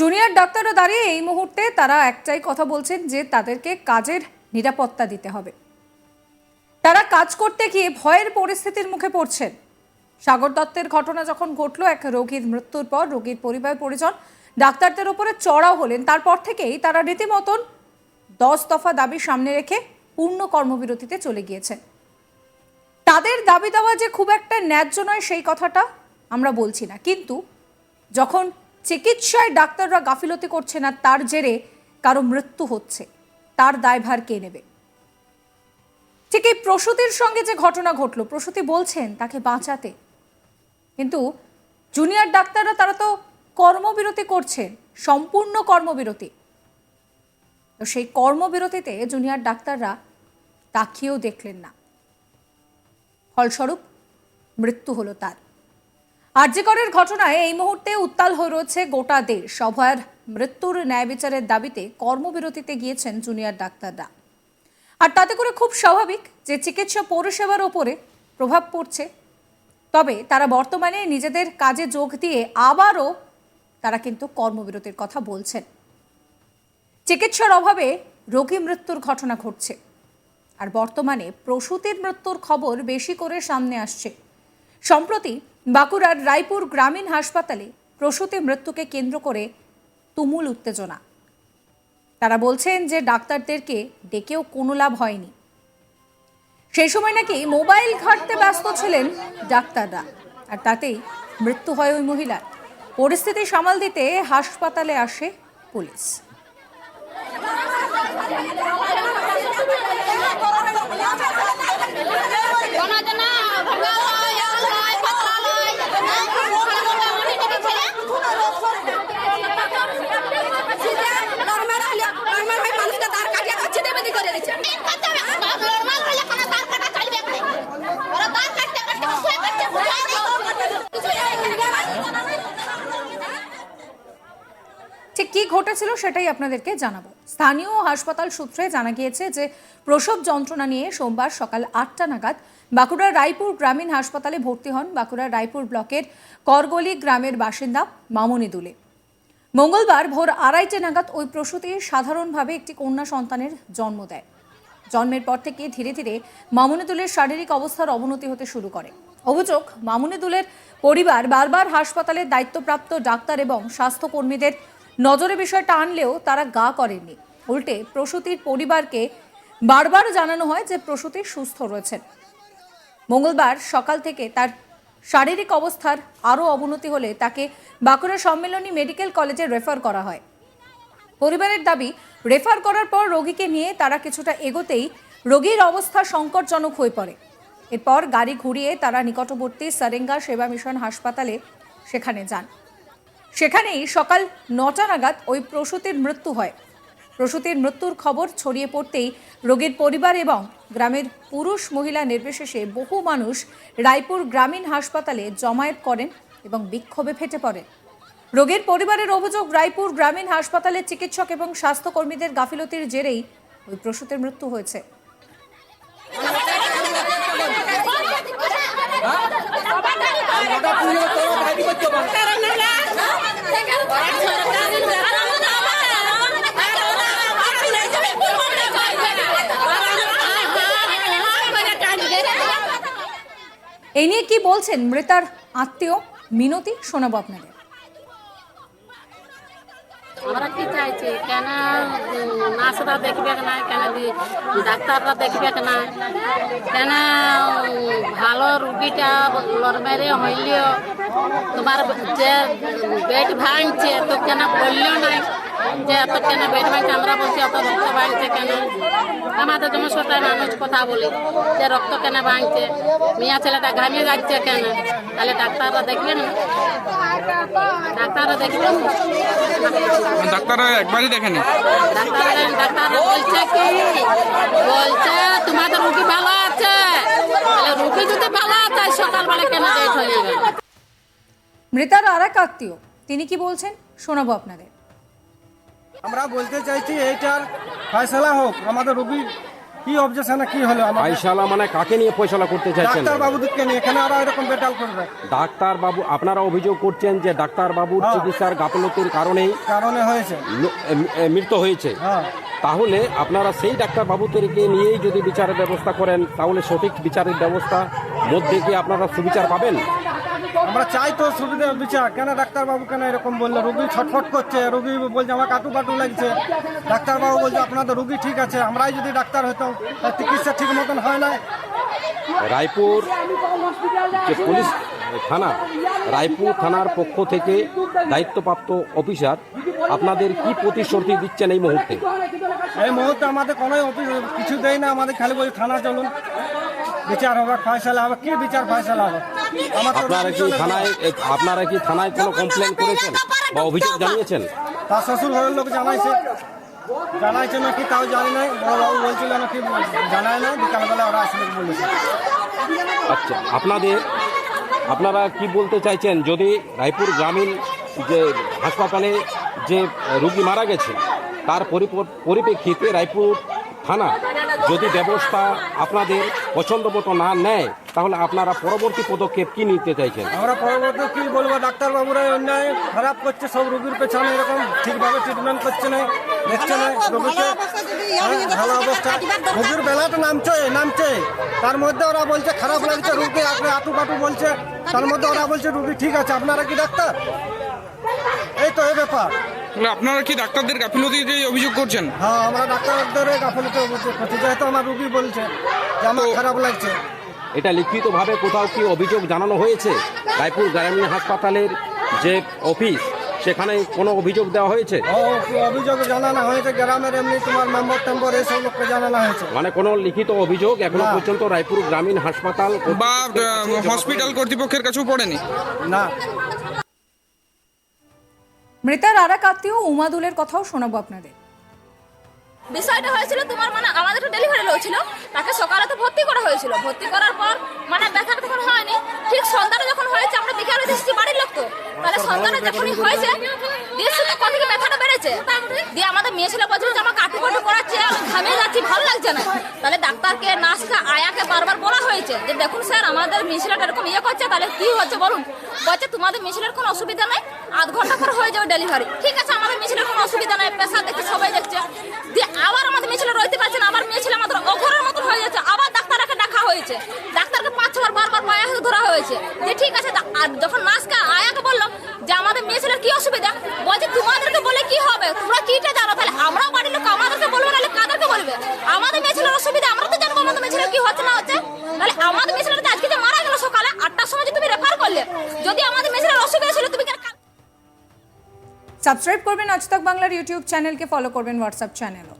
Junior ডাক্তাররা দাঁড়িয়ে এই মুহূর্তে তারা একটাই কথা বলছেন যে তাদেরকে কাজের নিরাপত্তা দিতে হবে। তারা কাজ করতে গিয়ে ভয়ের পরিস্থিতির মুখে পড়ছেন। সাগর দত্তের ঘটনা যখন ঘটলো, এক রোগীর মৃত্যুর পর রোগীর পরিবার পরিজন ডাক্তারদের উপরে চড়াও হলেন। তারপর থেকেই তারা রীতিমতন দশ দফা দাবি সামনে রেখে পূর্ণ কর্মবিরতিতে চলে গিয়েছেন। তাদের দাবি দেওয়া যে খুব একটা ন্যায্য নয়, সেই কথাটা আমরা বলছি না। কিন্তু যখন চিকিৎসায় ডাক্তাররা গাফিলতি করছে না তার জেরে কারও মৃত্যু হচ্ছে। তার দায়ভার কে নেবে? ঠিক এই প্রসূতির সঙ্গে যে ঘটনা ঘটলো, প্রসূতি বলছেন তাকে বাঁচাতে। কিন্তু জুনিয়র ডাক্তাররা তারা তো কর্মবিরতি করছেন, সম্পূর্ণ কর্মবিরতি। তো সেই কর্মবিরতিতে জুনিয়র ডাক্তাররা তাকিয়েও দেখলেন না। ফলস্বরূপ মৃত্যু হলো তার। আর্যিকরের ঘটনায় এই মুহূর্তে উত্তাল হয়ে রয়েছে গোটা দেশ। সভার মৃত্যুর ন্যায় বিচারের দাবিতে কর্মবিরতিতে গিয়েছেন জুনিয়র ডাক্তাররা। আর তাতে করে খুব স্বাভাবিক যে চিকিৎসা পরিষেবার ওপরে প্রভাব পড়ছে। তবে তারা বর্তমানে নিজেদের কাজে যোগ দিয়ে আবারও তারা কিন্তু কর্মবিরতির কথা বলছেন। চিকিৎসার অভাবে রোগী মৃত্যুর ঘটনা ঘটছে। আর বর্তমানে প্রসূতির মৃত্যুর খবর বেশি করে সামনে আসছে। সম্প্রতি বাঁকুড়ার রায়পুর গ্রামীণ হাসপাতালে প্রসূতি মৃত্যুকে কেন্দ্র করে তুমুল উত্তেজনা। তারা বলছেন যে ডাক্তারদেরকে ডেকেও কোনো লাভ হয়নি। সেই সময় নাকি মোবাইল ঘাঁটতে ব্যস্ত ছিলেন ডাক্তাররা, আর তাতেই মৃত্যু হয় ওই মহিলার। পরিস্থিতি সামাল দিতে হাসপাতালে আসে পুলিশ। ঠিক কি ঘটেছিল সেটাই আপনাদেরকে জানাব। স্থানীয় হাসপাতাল সূত্রে জানা গিয়েছে যে প্রসব যন্ত্রণা নিয়ে সোমবার সকাল আটটা নাগাদ বাঁকুড়ার রায়পুর গ্রামীণ হাসপাতালে ভর্তি হন বাঁকুড়ার রায়পুর ব্লকের করগলি গ্রামের বাসিন্দা মামনি দুলে। মঙ্গলবার ভোর আড়াইটে নাগাদ ওই প্রসূতি সাধারণভাবে একটি কন্যা সন্তানের জন্ম দেয়। জন্মের পর থেকে ধীরে ধীরে মামুনিদুলের শারীরিক অবস্থার অবনতি হতে শুরু করে। অভিযোগ মামুনিদুলের পরিবার বারবার হাসপাতালের দায়িত্বপ্রাপ্ত ডাক্তার এবং স্বাস্থ্যকর্মীদের নজরে বিষয়টা আনলেও তারা গা করেনি উল্টে প্রসূতির পরিবারকে বারবার জানানো হয় যে প্রসূতি সুস্থ রয়েছেন। মঙ্গলবার সকাল থেকে তার শারীরিক অবস্থার আরও অবনতি হলে তাকে বাঁকুড়া সম্মেলনী মেডিকেল কলেজে রেফার করা হয়। পরিবারের দাবি, রেফার করার পর রোগীকে নিয়ে তারা কিছুটা এগোতেই রোগীর অবস্থা সংকটজনক হয়ে পড়ে। এরপর গাড়ি ঘুরিয়ে তারা নিকটবর্তী সারেঙ্গা সেবা মিশন হাসপাতালে সেখানে যান। সেখানেই সকাল নটা নাগাদ ওই প্রসূতির মৃত্যু হয়। প্রসূতির মৃত্যুর খবর ছড়িয়ে পড়তেই রোগীর পরিবার এবং গ্রামের পুরুষ মহিলা নির্বিশেষে বহু মানুষ রায়পুর গ্রামীণ হাসপাতালে জমায়েত করেন এবং বিক্ষোভে ফেটে পড়েন। রোগীর পরিবারের অভিযোগ, রায়পুর গ্রামীণ হাসপাতালের চিকিৎসক এবং স্বাস্থ্যকর্মীদের গাফিলতির জেরেই ওই প্রসূতির মৃত্যু হয়েছে। এই নিয়ে কি বলছেন মৃতার আত্মীয় মিনতি শোনাবো আপনাদের। আমরা কি চাইছি? কেন নার্সরা দেখবে না? কেন ডাক্তাররা দেখবে না? কেন ভালো রুগীটা লড়মেরে হইলেও তোমার যে বেড ভাঙছে তো কেন বললেও নাই? যে এত কেন বেড ভাঙছে? আমরা বলছি অত রক্ত ভাঙছে কেন? আমাদের জনসতায় মানুষ কথা বলি, যে রক্ত কেন ভাঙছে? মিয়া ছেলেটা ঘামিয়ে যাচ্ছে কেন? তাহলে ডাক্তাররা দেখবে না? ডাক্তাররা একবারই দেখেনি? ডাক্তার বলছে কি? বলছে তোমাদের রুগী ভালো আছে? রুগী যদি ভালো আছে সকালবেলা কেন ডেট হয়ে যাবে? মৃতার আর এক আত্মীয় তিনি কি বলছেন? শোনাবো আপনাদের। আমরা বলতে চাইছি এইটার ফয়সলা হোক আমাদের রোগীর কি অবজেকশনে কি হলো ফাইসালা মানে কাকে নিয়ে ফয়সালা করতে চাইছেন? ডাক্তার বাবুদেরকে নিয়ে এখানে আরও এরকম বেটাল করবে ডাক্তার বাবু আপনারা অভিযোগ করছেন যে ডাক্তার বাবুর হ্যাঁ। চিকিৎসার গাফলতির কারণেই কারণে হয়েছে। মৃত্যু হয়েছে। হ্যাঁ। তাহলে আপনারা সেই ডাক্তার বাবুদেরকে নিয়েই যদি বিচারের ব্যবস্থা করেন তাহলে সঠিক বিচারের ব্যবস্থা মধ্যে কি আপনারা সুবিচার পাবেন? আমরা চাই তো সুবিধা বিচার। কেন ডাক্তারবাবু কেন এরকম বলল? রুগী ছটফট করছে রুগী বলছে আমার কাটু কাটু লাগছে। ডাক্তার বাবু বলছে আপনাদের রুগী ঠিক আছে আমরাই যদি ডাক্তার হতাম তার চিকিৎসা ঠিক মতন হয় না রায়পুর যে পুলিশ থানা রায়পুর থানার পক্ষ থেকে দায়িত্বপ্রাপ্ত অফিসার আপনাদের কি প্রতিশ্রুতি দিচ্ছেন এই মুহূর্তে? এই মুহূর্তে আমাদের কোনো অফিস কিছু দেয় না আমাদের খালি বলছে থানা চলুন বিচার হবে ফয়সালা হবে। কি বিচার ফয়সালা হবে? আপনারা কি থানায় আপনারা কি থানায় কোনো কমপ্লেন করেছেন বা অভিযোগ জানিয়েছেন? তার শ্বশুর ঘরের লোক জানাইছে। জানাইছে নাকি তাও জানি নাই। বড়বাবু বলছিল নাকি জানায় না বিকালবেলা ওরা আসলে বলেছে। আচ্ছা আপনাদের আপনারা কি বলতে চাইছেন? যদি রায়পুর গ্রামীণ যে হাসপাতালে যে রুগী মারা গেছে তার পরিপ- পরিপ্রেক্ষিতে রায়পুর থানা। যদি ব্যবস্থা আপনাদের পছন্দ মতো না নেয় তাহলে আপনারা পরবর্তী পদক্ষেপ কি নিতে চাইছেন? আমরা পরবর্তী কি বলব? ডাক্তারবাবুরা অন্যায় খারাপ করছে সব রোগীর পেছনে এরকম ঠিকভাবে ট্রিটমেন্ট করছে না দেখছে না রোগীকে হ্যাঁ, ভালো অবস্থা। রোগীর বেলাটা নামছে নামছে। তার মধ্যে ওরা বলছে খারাপ লাগছে রোগী আপনি আটু পাটু বলছে। তার মধ্যে ওরা বলছে রোগী ঠিক আছে আপনারা কি ডাক্তার? এই তো এই ব্যাপার। আপনারা কি ডাক্তারদের গাফিলতিতে অভিযোগ করছেন? হ্যাঁ আমরা ডাক্তারদের গাফলতে করছি। যেহেতু আমার রুগী বলছে যে আমার খারাপ লাগছে। এটা লিখিতভাবে কোথাও কি অভিযোগ জানানো হয়েছে? রায়পুর গ্রামীণ হাসপাতালের যে অফিস সেখানে কোনো অভিযোগ দেওয়া হয়েছে? অভিযোগ জানানো হয়েছে। গ্রামের এমনি তোমার মেম্বার টেম্বর এইসব লোককে জানানো হয়েছে। মানে কোনো লিখিত অভিযোগ এখনও। পর্যন্ত রায়পুর গ্রামীণ হাসপাতাল বা কর্তৃপক্ষের কাছে জমা হসপিটাল কর্তৃপক্ষের কাছেও পড়েনি? না। মৃতার আর এক আত্মীয় উমাদুলের কথাও শোনাবো আপনাদের। বিষয়টা হয়েছিল তোমার মানে আমাদের ডেলিভারি হয়েছিল তাকে সকালে তো ভর্তি করা হয়েছিল। ভর্তি করার পর মানে ব্যথাটা তখন হয়নি। ঠিক সন্ধ্যাটা যখন হয়েছে, আমরা বিকালে এসেছি বাড়ির লোক তো। তাহলে সন্ধ্যাটা যখনই হয়েছে দিয়ে কত থেকে ব্যথাটা বেড়েছে। দিয়ে আমাদের মেয়ে ছিল বলছিল যে আমার কাটু কাটু করাচ্ছে, আমি ঘামিয়ে যাচ্ছি, ভালো লাগছে না। তাহলে ডাক্তারকে, নার্সকে, আয়াকে বারবার বলা হয়েছে? যে দেখুন স্যার, আমাদের মিছিলাটা এরকম ইয়ে করছে, তাহলে কি হচ্ছে বলুন? বলছে, তোমাদের মিছিলের কোনো অসুবিধা নাই, আধ ঘণ্টা পর হয়ে যাবে ডেলিভারি ঠিক আছে, আমাদের মিছিলের কোনো অসুবিধা নাই পেশা দেখে সবাই দেখছে দিয়ে আবার আমাদের মিছিলে রইতে পারছে না আবার মিছিল আমাদের অঘরের মতন হয়ে যাচ্ছে আবার ডাক্তারকে ডাকা হয়েছে ডাক্তারকে পাঁচ ছবার বারবার পায়ে হাতে ধরা হয়েছে যে ঠিক আছে দা- আর যখন নার্সকে আয়াকে বলল যে আমাদের মিছিলের কি অসুবিধা বলছে তোমাদেরকে বলে কি হবে তোমরা কিটা জানো তাহলে আমরাও বাড়ির লোক আমাদেরকে বলব নাহলে কাদেরকে বলবে আমাদের মিছিলের অসুবিধা আমরা তো জানব আমাদের মিছিলের কি হচ্ছে না হচ্ছে তাহলে আমাদের মিছিলের আজকে যে মারা গেল সকালে আটটার সময় যে তুমি রেফার করলে যদি আমাদের মিছিলের অসুবিধা ছিল তুমি কেন কাল- সাবস্ক্রাইব করবেন আজ তক বাংলার ইউটিউব চ্যানেলকে ফলো করবেন হোয়াটসঅ্যাপ চ্যানেলও।